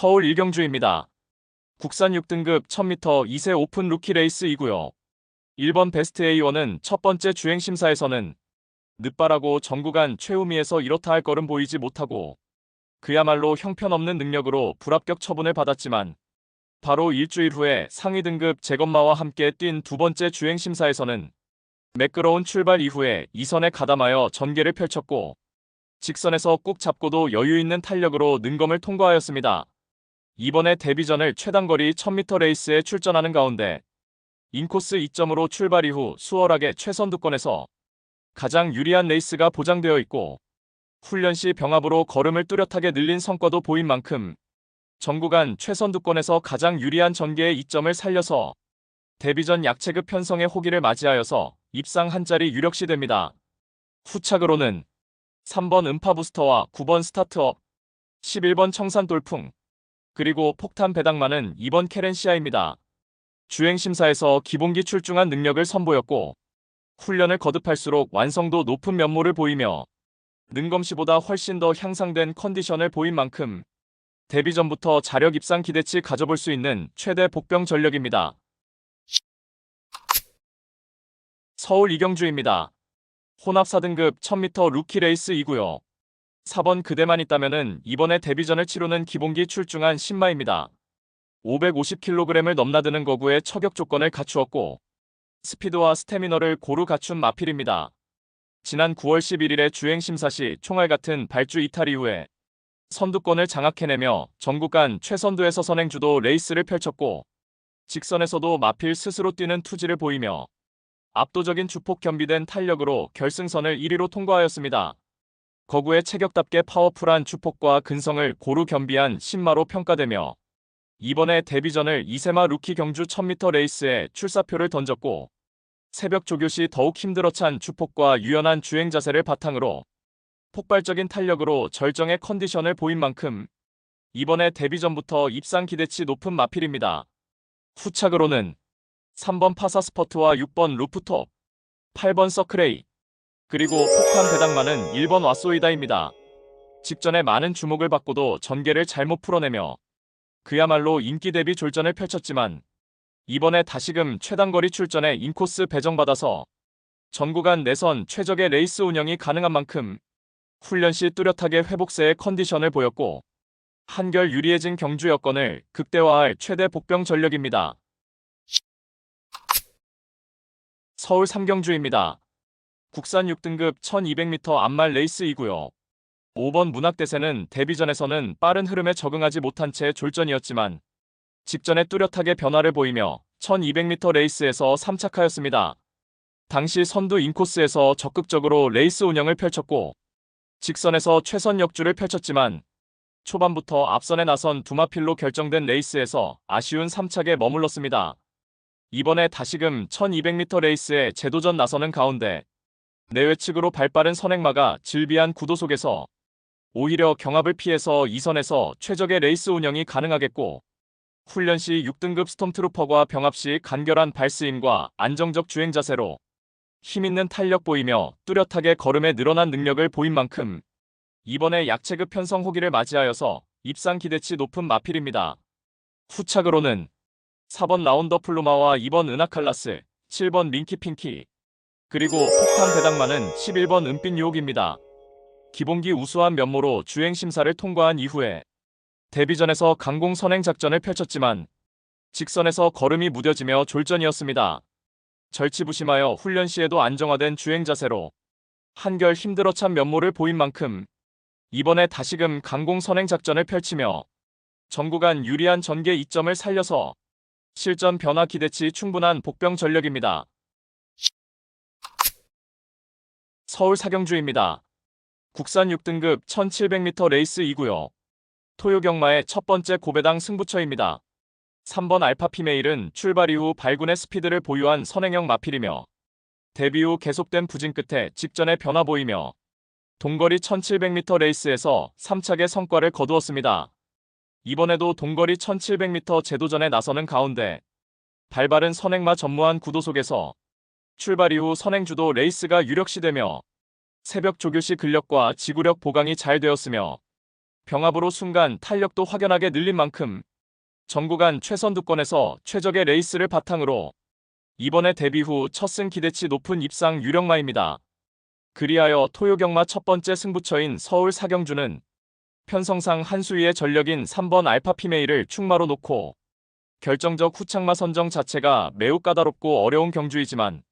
서울 일경주입니다. 국산 6등급 1000m 2세 오픈 루키 레이스이고요. 1번 베스트 A1은 첫 번째 주행 심사에서는 늦바라고 전구간 최우미에서 이렇다 할 걸음 보이지 못하고 그야말로 형편없는 능력으로 불합격 처분을 받았지만 바로 일주일 후에 상위 등급 재검마와 함께 뛴 두 번째 주행 심사에서는 매끄러운 출발 이후에 2선에 가담하여 전개를 펼쳤고 직선에서 꾹 잡고도 여유 있는 탄력으로 능검을 통과하였습니다. 이번에 데뷔전을 최단거리 1000m 레이스에 출전하는 가운데 인코스 2점으로 출발 이후 수월하게 최선두권에서 가장 유리한 레이스가 보장되어 있고 훈련 시 병합으로 걸음을 뚜렷하게 늘린 성과도 보인 만큼 전구간 최선두권에서 가장 유리한 전개의 이점을 살려서 데뷔전 약체급 편성의 호기를 맞이하여서 입상 한 자리 유력시 됩니다. 후착으로는 3번 음파 부스터와 9번 스타트업, 11번 청산 돌풍, 그리고 폭탄 배당만은 2번 케렌시아입니다. 주행 심사에서 기본기 출중한 능력을 선보였고 훈련을 거듭할수록 완성도 높은 면모를 보이며 능검시보다 훨씬 더 향상된 컨디션을 보인 만큼 데뷔 전부터 자력 입상 기대치 가져볼 수 있는 최대 복병 전력입니다. 서울 이경주입니다. 혼합 4등급 1000m 루키 레이스이고요. 4번 그대만 있다면은 이번에 데뷔전을 치르는 기본기 출중한 신마입니다. 550kg을 넘나드는 거구에 처격 조건을 갖추었고 스피드와 스태미너를 고루 갖춘 마필입니다. 지난 9월 11일에 주행 심사 시 총알 같은 발주 이탈 이후에 선두권을 장악해내며 전국 간 최선두에서 선행주도 레이스를 펼쳤고 직선에서도 마필 스스로 뛰는 투지를 보이며 압도적인 주폭 겸비된 탄력으로 결승선을 1위로 통과하였습니다. 거구의 체격답게 파워풀한 주폭과 근성을 고루 겸비한 신마로 평가되며 이번에 데뷔전을 이세마 루키 경주 1000m 레이스에 출사표를 던졌고 새벽 조교 시 더욱 힘들어 찬 주폭과 유연한 주행 자세를 바탕으로 폭발적인 탄력으로 절정의 컨디션을 보인 만큼 이번에 데뷔전부터 입상 기대치 높은 마필입니다. 후착으로는 3번 파사스퍼트와 6번 루프톱, 8번 서크레이, 그리고 폭탄 배당만은 1번 왓소이다입니다. 직전에 많은 주목을 받고도 전개를 잘못 풀어내며 그야말로 인기 대비 졸전을 펼쳤지만 이번에 다시금 최단거리 출전에 인코스 배정받아서 전구간 내선 최적의 레이스 운영이 가능한 만큼 훈련 시 뚜렷하게 회복세의 컨디션을 보였고 한결 유리해진 경주 여건을 극대화할 최대 복병 전력입니다. 서울 삼경주입니다. 국산 6등급 1200m 암말 레이스이고요. 5번 문학대세는 데뷔전에서는 빠른 흐름에 적응하지 못한 채 졸전이었지만 직전에 뚜렷하게 변화를 보이며 1200m 레이스에서 3착하였습니다. 당시 선두 인코스에서 적극적으로 레이스 운영을 펼쳤고 직선에서 최선 역주를 펼쳤지만 초반부터 앞선에 나선 두마필로 결정된 레이스에서 아쉬운 3착에 머물렀습니다. 이번에 다시금 1200m 레이스에 재도전 나서는 가운데 내외측으로 발빠른 선행마가 질비한 구도 속에서 오히려 경합을 피해서 2선에서 최적의 레이스 운영이 가능하겠고 훈련 시 6등급 스톰트루퍼와 병합 시 간결한 발스임과 안정적 주행 자세로 힘있는 탄력 보이며 뚜렷하게 걸음에 늘어난 능력을 보인 만큼 이번에 약체급 편성 호기를 맞이하여서 입상 기대치 높은 마필입니다. 후착으로는 4번 라운더 플루마와 2번 은하칼라스, 7번 링키 핑키, 그리고 폭탄 배당만은 11번 은빛 유혹입니다. 기본기 우수한 면모로 주행 심사를 통과한 이후에 데뷔전에서 강공 선행 작전을 펼쳤지만 직선에서 걸음이 무뎌지며 졸전이었습니다. 절치부심하여 훈련 시에도 안정화된 주행 자세로 한결 힘들어 찬 면모를 보인 만큼 이번에 다시금 강공 선행 작전을 펼치며 전구간 유리한 전개 이점을 살려서 실전 변화 기대치 충분한 복병 전력입니다. 서울 사경주입니다. 국산 6등급 1700m 레이스이고요. 토요 경마의 첫 번째 고배당 승부처입니다. 3번 알파 피메일은 출발 이후 발군의 스피드를 보유한 선행형 마필이며 데뷔 후 계속된 부진 끝에 직전에 변화 보이며 동거리 1700m 레이스에서 3착의 성과를 거두었습니다. 이번에도 동거리 1700m 제도전에 나서는 가운데 발바른 선행마 전무한 구도 속에서 출발 이후 선행주도 레이스가 유력시되며 새벽 조교시 근력과 지구력 보강이 잘 되었으며 병합으로 순간 탄력도 확연하게 늘린 만큼 전구간 최선두권에서 최적의 레이스를 바탕으로 이번에 데뷔 후 첫 승 기대치 높은 입상 유력마입니다. 그리하여 토요경마 첫 번째 승부처인 서울 사경주는 편성상 한수위의 전력인 3번 알파피메이를 충마로 놓고 결정적 후창마 선정 자체가 매우 까다롭고 어려운 경주이지만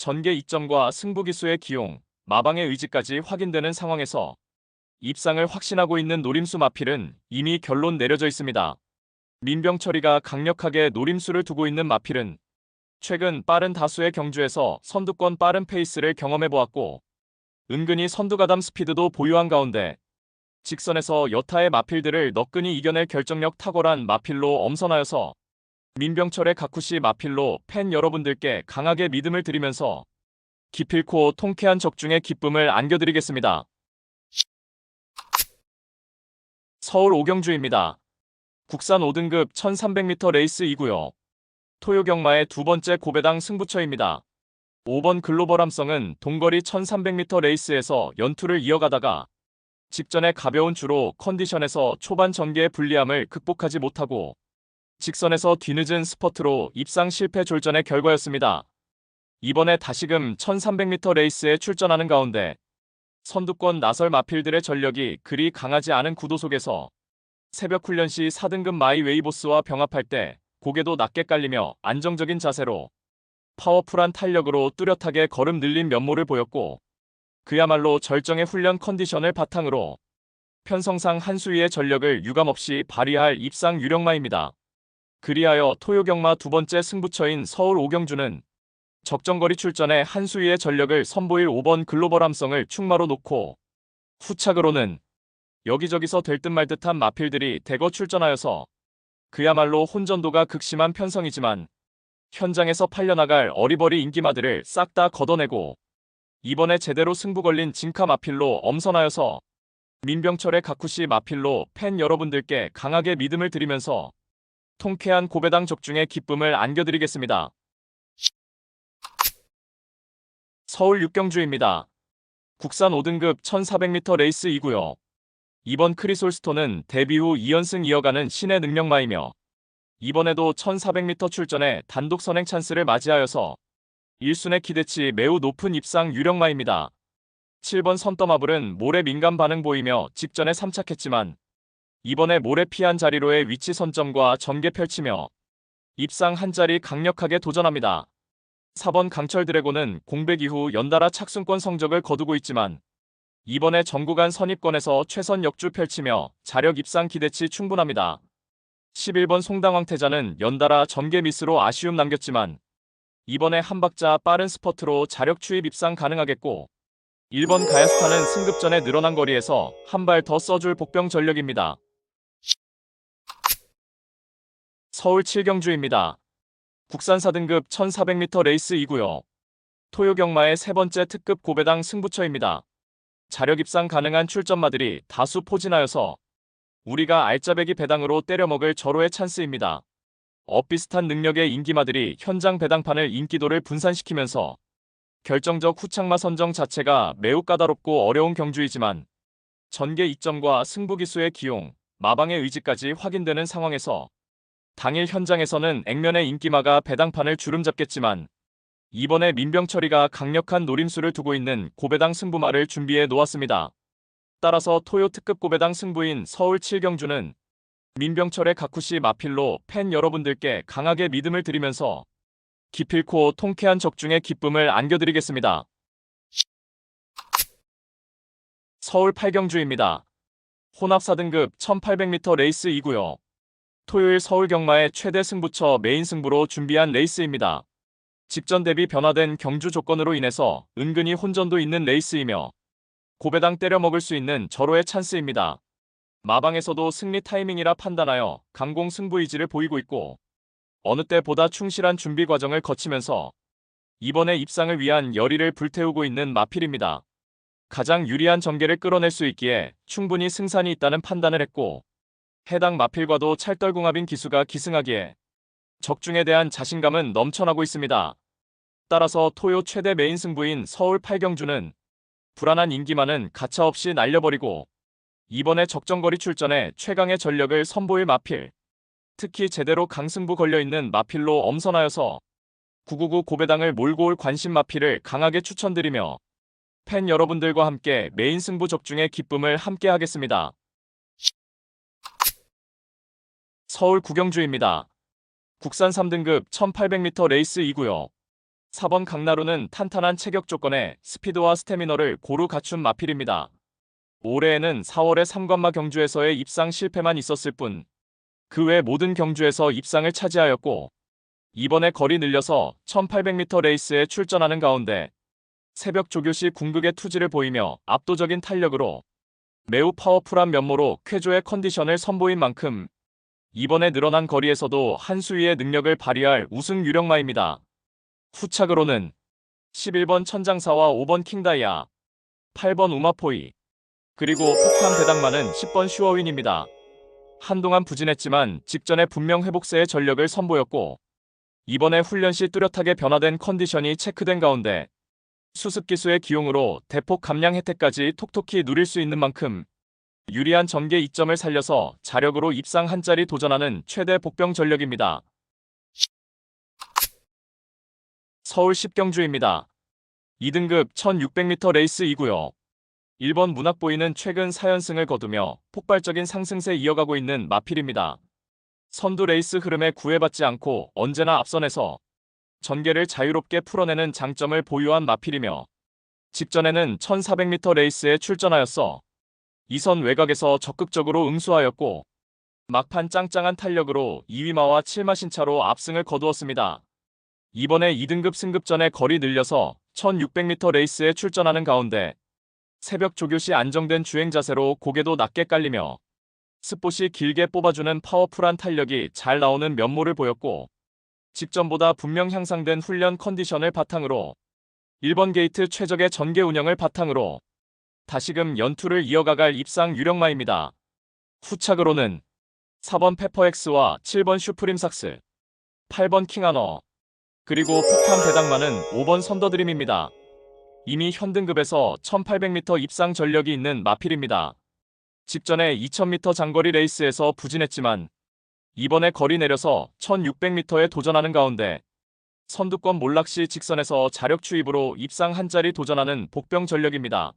전개 이점과 승부 기수의 기용, 마방의 의지까지 확인되는 상황에서 입상을 확신하고 있는 노림수 마필은 이미 결론 내려져 있습니다. 민병철이가 강력하게 노림수를 두고 있는 마필은 최근 빠른 다수의 경주에서 선두권 빠른 페이스를 경험해 보았고 은근히 선두가담 스피드도 보유한 가운데 직선에서 여타의 마필들을 너끈히 이겨낼 결정력 탁월한 마필로 엄선하여서 민병철의 가쿠시 마필로 팬 여러분들께 강하게 믿음을 드리면서 기필코 통쾌한 적중의 기쁨을 안겨드리겠습니다. 서울 오경주입니다. 국산 5등급 1300m 레이스이고요. 토요경마의 두 번째 고배당 승부처입니다. 5번 글로벌 함성은 동거리 1300m 레이스에서 연투를 이어가다가 직전에 가벼운 주로 컨디션에서 초반 전개의 불리함을 극복하지 못하고 직선에서 뒤늦은 스퍼트로 입상 실패 졸전의 결과였습니다. 이번에 다시금 1300m 레이스에 출전하는 가운데 선두권 나설 마필들의 전력이 그리 강하지 않은 구도 속에서 새벽 훈련 시 4등급 마이 웨이보스와 병합할 때 고개도 낮게 깔리며 안정적인 자세로 파워풀한 탄력으로 뚜렷하게 걸음 늘린 면모를 보였고 그야말로 절정의 훈련 컨디션을 바탕으로 편성상 한수위의 전력을 유감없이 발휘할 입상 유력마입니다. 그리하여 토요경마 두 번째 승부처인 서울 오경주는 적정거리 출전에 한수위의 전력을 선보일 5번 글로벌 함성을 충마로 놓고 후착으로는 여기저기서 될 듯 말 듯한 마필들이 대거 출전하여서 그야말로 혼전도가 극심한 편성이지만 현장에서 팔려나갈 어리버리 인기마들을 싹 다 걷어내고 이번에 제대로 승부 걸린 진카 마필로 엄선하여서 민병철의 가쿠시 마필로 팬 여러분들께 강하게 믿음을 드리면서 통쾌한 고배당 적중의 기쁨을 안겨드리겠습니다. 서울 육경주입니다. 국산 5등급 1400m 레이스이고요. 이번 크리솔스톤은 데뷔 후 2연승 이어가는 신의 능력마이며 이번에도 1400m 출전에 단독 선행 찬스를 맞이하여서 1순의 기대치 매우 높은 입상 유력마입니다. 7번 선더마블은 모래 민감 반응 보이며 직전에 3착했지만 이번에 모래 피한 자리로의 위치 선점과 전개 펼치며 입상 한 자리 강력하게 도전합니다. 4번 강철 드래곤은 공백 이후 연달아 착순권 성적을 거두고 있지만 이번에 전구간 선입권에서 최선 역주 펼치며 자력 입상 기대치 충분합니다. 11번 송당황태자는 연달아 전개 미스로 아쉬움 남겼지만 이번에 한 박자 빠른 스퍼트로 자력 추입 입상 가능하겠고 1번 가야스타는 승급 전에 늘어난 거리에서 한 발 더 써줄 복병 전력입니다. 서울 7경주입니다. 국산 4등급 1400m 레이스이고요. 토요경마의 세 번째 특급 고배당 승부처입니다. 자력 입상 가능한 출전마들이 다수 포진하여서 우리가 알짜배기 배당으로 때려먹을 절호의 찬스입니다. 엇비슷한 능력의 인기마들이 현장 배당판을 인기도를 분산시키면서 결정적 후창마 선정 자체가 매우 까다롭고 어려운 경주이지만 전개 이점과 승부 기수의 기용, 마방의 의지까지 확인되는 상황에서 당일 현장에서는 액면의 인기마가 배당판을 주름잡겠지만 이번에 민병철이가 강력한 노림수를 두고 있는 고배당 승부마를 준비해 놓았습니다. 따라서 토요 특급 고배당 승부인 서울 7경주는 민병철의 가쿠시 마필로 팬 여러분들께 강하게 믿음을 드리면서 기필코 통쾌한 적중의 기쁨을 안겨드리겠습니다. 서울 8경주입니다. 혼합 4등급 1800m 레이스이고요. 토요일 서울 경마의 최대 승부처 메인 승부로 준비한 레이스입니다. 직전 대비 변화된 경주 조건으로 인해서 은근히 혼전도 있는 레이스이며 고배당 때려먹을 수 있는 절호의 찬스입니다. 마방에서도 승리 타이밍이라 판단하여 강공 승부 의지를 보이고 있고 어느 때보다 충실한 준비 과정을 거치면서 이번에 입상을 위한 열의를 불태우고 있는 마필입니다. 가장 유리한 전개를 끌어낼 수 있기에 충분히 승산이 있다는 판단을 했고 해당 마필과도 찰떨궁합인 기수가 기승하기에 적중에 대한 자신감은 넘쳐나고 있습니다. 따라서 토요 최대 메인 승부인 서울 8경주는 불안한 인기만은 가차없이 날려버리고 이번에 적정거리 출전에 최강의 전력을 선보일 마필. 특히 제대로 강승부 걸려있는 마필로 엄선하여서 999 고배당을 몰고 올 관심 마필을 강하게 추천드리며 팬 여러분들과 함께 메인 승부 적중의 기쁨을 함께 하겠습니다. 서울 구경주입니다. 국산 3등급 1800m 레이스 2구요. 4번 강나루는 탄탄한 체격 조건에 스피드와 스태미너를 고루 갖춘 마필입니다. 올해에는 4월에 삼관마 경주에서의 입상 실패만 있었을 뿐, 그 외 모든 경주에서 입상을 차지하였고, 이번에 거리 늘려서 1800m 레이스에 출전하는 가운데 새벽 조교 시 궁극의 투지를 보이며 압도적인 탄력으로 매우 파워풀한 면모로 쾌조의 컨디션을 선보인 만큼 이번에 늘어난 거리에서도 한 수위의 능력을 발휘할 우승 유력마입니다. 후착으로는 11번 천장사와 5번 킹다이아, 8번 우마포이, 그리고 폭탄 배당만은 10번 슈어윈입니다. 한동안 부진했지만 직전에 분명 회복세의 전력을 선보였고 이번에 훈련 시 뚜렷하게 변화된 컨디션이 체크된 가운데 수습 기수의 기용으로 대폭 감량 혜택까지 톡톡히 누릴 수 있는 만큼 유리한 전개 이점을 살려서 자력으로 입상 한 자리 도전하는 최대 복병 전력입니다. 서울 10경주입니다. 2등급 1600m 레이스 2구요. 1번 문학보이는 최근 4연승을 거두며 폭발적인 상승세 이어가고 있는 마필입니다. 선두 레이스 흐름에 구애받지 않고 언제나 앞선에서 전개를 자유롭게 풀어내는 장점을 보유한 마필이며 직전에는 1400m 레이스에 출전하였어 2선 외곽에서 적극적으로 응수하였고 막판 짱짱한 탄력으로 2위마와 7마 신 차로 압승을 거두었습니다. 이번에 2등급 승급전에 거리 늘려서 1600m 레이스에 출전하는 가운데 새벽 조교 시 안정된 주행 자세로 고개도 낮게 깔리며 스포시 길게 뽑아주는 파워풀한 탄력이 잘 나오는 면모를 보였고 직전보다 분명 향상된 훈련 컨디션을 바탕으로 1번 게이트 최적의 전개 운영을 바탕으로 다시금 연투를 이어가갈 입상 유력마입니다. 후착으로는 4번 페퍼엑스와 7번 슈프림삭스, 8번 킹하너, 그리고 폭탄 배당만은 5번 선더드림입니다. 이미 현등급에서 1800m 입상 전력이 있는 마필입니다. 직전에 2000m 장거리 레이스에서 부진했지만 이번에 거리 내려서 1600m에 도전하는 가운데 선두권 몰락 시 직선에서 자력 추입으로 입상 한 자리 도전하는 복병 전력입니다.